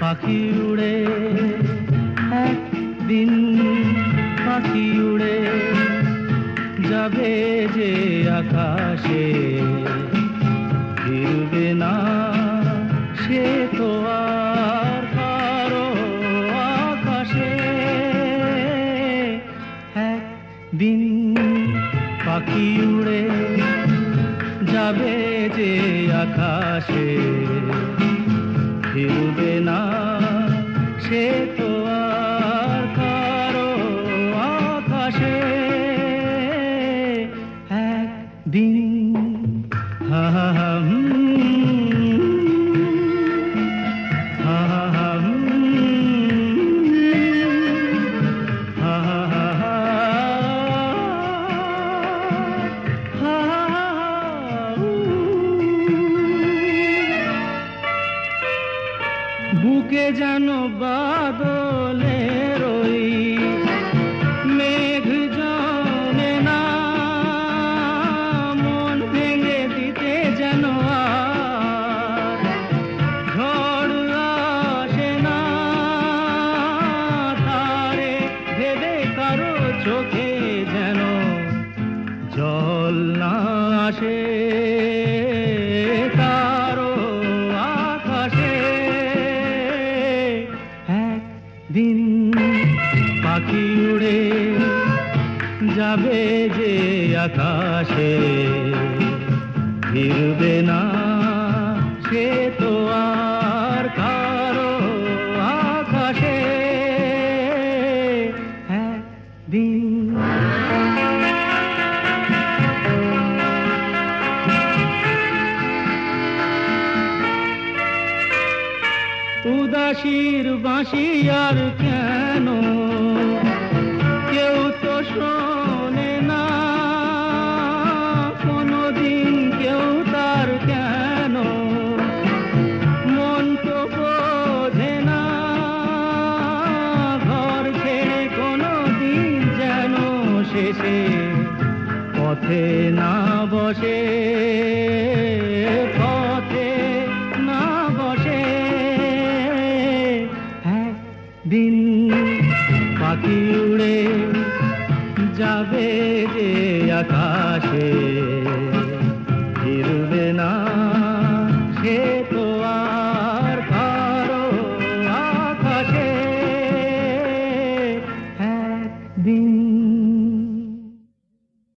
পাখি উড়ে, একদিন পাখি উড়ে যাবে যে আকাশে। ফিরবে না সে তো আর কারও আকাশে। একদিন পাখি উড়ে যাবে যে আকাশে। ফিরবে না। সে তো আর কারও আকাশে। একদিন হা হা। বুকে যেন বাদলের ওই মেঘ জমে না, মন ভেঙে দিতে যেন আর আসে না। তারে ভেবে কারও চোখে যেন জল না আসে। যাবে যে আকাশে। ফিরবে না সে তো আর কারও আকাশে। একদিন। উদাসীর বাঁশি আর কেন? কেউ তো শোনে শেষে পথে না বসে পথে না বসে। দিন পাখি উড়ে যাবে যে আকাশে।